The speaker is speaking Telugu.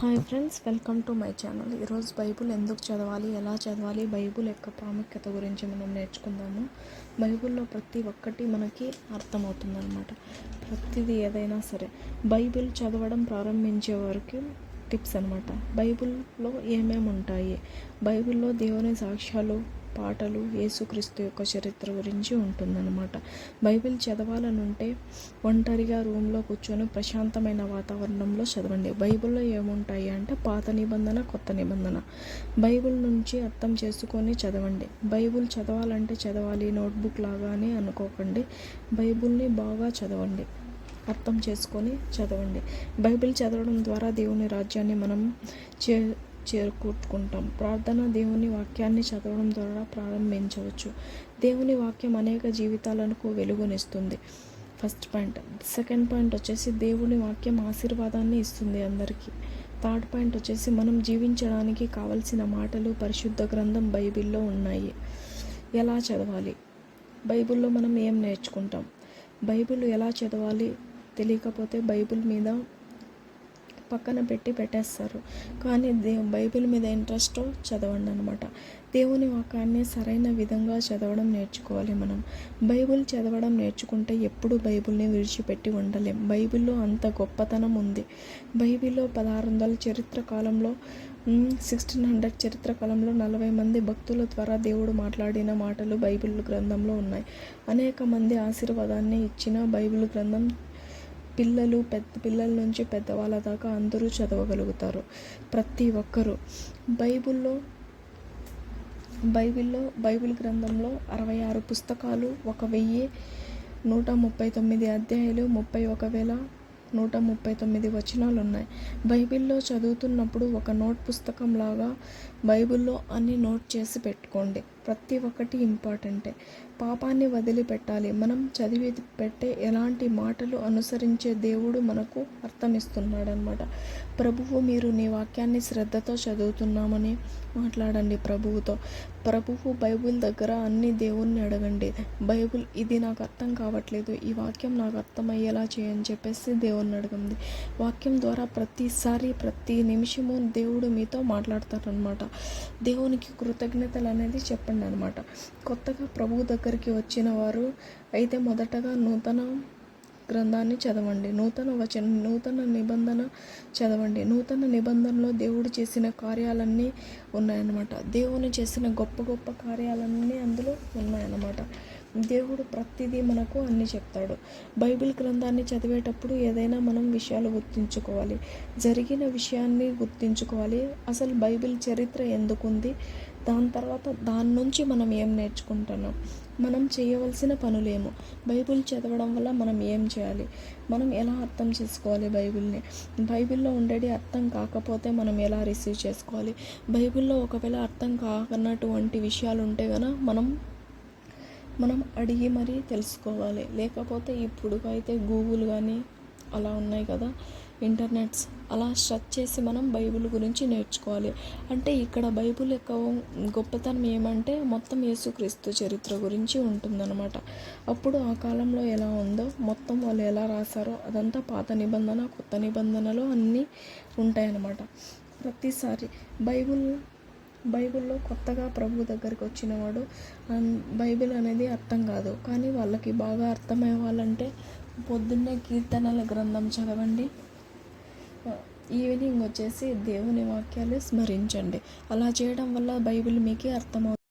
Hi friends welcome to my channel. ఈరోజు బైబుల్ ఎందుకు చదవాలి ఎలా చదవాలి బైబుల్ యొక్క ప్రాముఖ్యత గురించి మనం నేర్చుకుందాము. బైబిల్లో ప్రతి ఒక్కటి మనకి అర్థమవుతుందన్నమాట. ప్రతిదీ ఏదైనా సరే. బైబిల్ చదవడం ప్రారంభించే వరకు టిప్స్ అనమాట బైబిల్లో ఏమేమి ఉంటాయి? బైబిల్లో దేవుని సాక్ష్యాలు పాటలు యేసుక్రీస్తు యొక్క చరిత్ర గురించి ఉంటుందన్నమాట. బైబిల్ చదవాలనుంటే ఒంటరిగా రూమ్లో కూర్చొని ప్రశాంతమైన వాతావరణంలో చదవండి. బైబిల్లో ఏముంటాయి అంటే పాత నిబంధన కొత్త నిబంధన. బైబిల్ నుంచి అర్థం చేసుకొని చదవండి. బైబిల్ చదవాలంటే చదవాలి నోట్బుక్ లాగానే అనుకోకండి. బైబిల్ని బాగా చదవండి. అర్థం చేసుకొని చదవండి. బైబిల్ చదవడం ద్వారా దేవుని రాజ్యాన్ని మనం చే చేరుకుంటాం ప్రార్థన దేవుని వాక్యాన్ని చదవడం ద్వారా ప్రారంభించవచ్చు. దేవుని వాక్యం అనేక జీవితాలకు వెలుగునిస్తుంది. First point. సెకండ్ పాయింట్ వచ్చేసి దేవుని వాక్యం ఆశీర్వాదాన్ని ఇస్తుంది అందరికీ. థర్డ్ పాయింట్ వచ్చేసి మనం జీవించడానికి కావలసిన మాటలు పరిశుద్ధ గ్రంథం బైబిల్లో ఉన్నాయి. ఎలా చదవాలి? బైబిల్లో మనం ఏం నేర్చుకుంటాం? బైబిల్ ఎలా చదవాలి? తెలియకపోతే బైబిల్ మీద పక్కన పెట్టి పెట్టేస్తారు. కానీ దే బైబిల్ మీద ఇంట్రెస్ట్ చదవండి అనమాట దేవుని వాక్యాన్ని సరైన విధంగా చదవడం నేర్చుకోవాలి మనం. బైబిల్ చదవడం నేర్చుకుంటే ఎప్పుడు బైబిల్ని విడిచిపెట్టి ఉండలేం. బైబిల్లో అంత గొప్పతనం ఉంది. బైబిల్లో పదహారు వందల చరిత్ర కాలంలో సిక్స్టీన్ హండ్రెడ్ చరిత్ర కాలంలో నలభై మంది భక్తుల ద్వారా దేవుడు మాట్లాడిన మాటలు బైబిల్ గ్రంథంలో ఉన్నాయి. అనేక మంది ఆశీర్వాదాన్ని ఇచ్చిన బైబిల్ గ్రంథం పిల్లలు పెద్ద పిల్లల నుంచి పెద్దవాళ్ళ దాకా అందరూ చదవగలుగుతారు. ప్రతి ఒక్కరూ. బైబిల్లో బైబిల్లో బైబిల్ గ్రంథంలో అరవై ఆరు పుస్తకాలు ఒక వెయ్యి నూట ముప్పై తొమ్మిది అధ్యాయులు ముప్పై ఒక వేల నూట ముప్పై తొమ్మిది వచనాలు ఉన్నాయి. బైబిల్లో చదువుతున్నప్పుడు ఒక నోట్ పుస్తకం లాగా బైబిల్లో అన్ని నోట్ చేసి పెట్టుకోండి. ప్రతి ఒక్కటి ఇంపార్టెంటే. పాపాన్ని వదిలిపెట్టాలి. మనం చదివి పెట్టే ఎలాంటి మాటలు అనుసరించే దేవుడు మనకు అర్థమిస్తున్నాడనమాట. ప్రభువు మీరు నీ వాక్యాన్ని శ్రద్ధతో చదువుతున్నామని మాట్లాడండి ప్రభువుతో. ప్రభువు బైబిల్ దగ్గర అన్ని దేవుణ్ణి అడగండి. బైబిల్ ఇది నాకు అర్థం కావట్లేదు. ఈ వాక్యం నాకు అర్థమయ్యేలా చేయని చెప్పేసి దేవుణ్ణి అడగండి. వాక్యం ద్వారా ప్రతిసారి ప్రతి నిమిషము దేవుడు మీతో మాట్లాడతారనమాట. దేవునికి కృతజ్ఞతలు అనేది చెప్పండి. అనమాట కొత్తగా ప్రభు దగ్గరికి వచ్చిన వారు అయితే మొదటగా నూతన గ్రంథాన్ని చదవండి. నూతన వచన నూతన నిబంధన చదవండి. నూతన నిబంధనలో దేవుడు చేసిన కార్యాలన్నీ ఉన్నాయన్నమాట. దేవుని చేసిన గొప్ప గొప్ప కార్యాలన్నీ అందులో ఉన్నాయన్నమాట. దేవుడు ప్రతిదీ మనకు అన్నీ చెప్తాడు. బైబిల్ గ్రంథాన్ని చదివేటప్పుడు ఏదైనా మనం విషయాలు గుర్తుంచుకోవాలి. జరిగిన విషయాన్ని గుర్తుంచుకోవాలి. అసలు బైబిల్ చరిత్ర ఎందుకుంది? దాని తర్వాత దాని నుంచి మనం ఏం నేర్చుకుంటున్నాం మనం చేయవలసిన పనులేమో బైబిల్ చదవడం వల్ల మనం ఏం చేయాలి? మనం ఎలా అర్థం చేసుకోవాలి బైబిల్ని? బైబిల్లో ఉండేది అర్థం కాకపోతే మనం ఎలా రిసీవ్ చేసుకోవాలి? బైబిల్లో ఒకవేళ అర్థం కానటువంటి విషయాలు ఉంటే కనుక మనం మనం అడిగి మరీ తెలుసుకోవాలి. లేకపోతే ఇప్పుడు అయితే గూగుల్ కానీ అలా ఉన్నాయి కదా. ఇంటర్నెట్స్. అలా సెర్చ్ చేసి మనం బైబిల్ గురించి నేర్చుకోవాలి. అంటే ఇక్కడ బైబిల్ యొక్క గొప్పతనం ఏమంటే మొత్తం యేసుక్రీస్తు చరిత్ర గురించి ఉంటుందన్నమాట. అప్పుడు ఆ కాలంలో ఎలా ఉందో మొత్తం వాళ్ళు ఎలా రాశారో అదంతా పాత నిబంధన కొత్త నిబంధనలు అన్నీ ఉంటాయన్నమాట. ప్రతిసారి బైబిల్ బైబిల్లో కొత్తగా ప్రభు దగ్గరికి వచ్చినవాడు బైబిల్ అనేది అర్థం కాదు. కానీ వాళ్ళకి బాగా అర్థమయ్యేవాళ్ళంటే పొద్దున్నే కీర్తనల గ్రంథం చదవండి. ఈవినింగ్ వచ్చేసి దేవుని వాక్యాలు స్మరించండి. అలా చేయడం వల్ల బైబిల్ మీకు అర్థమవుతుంది.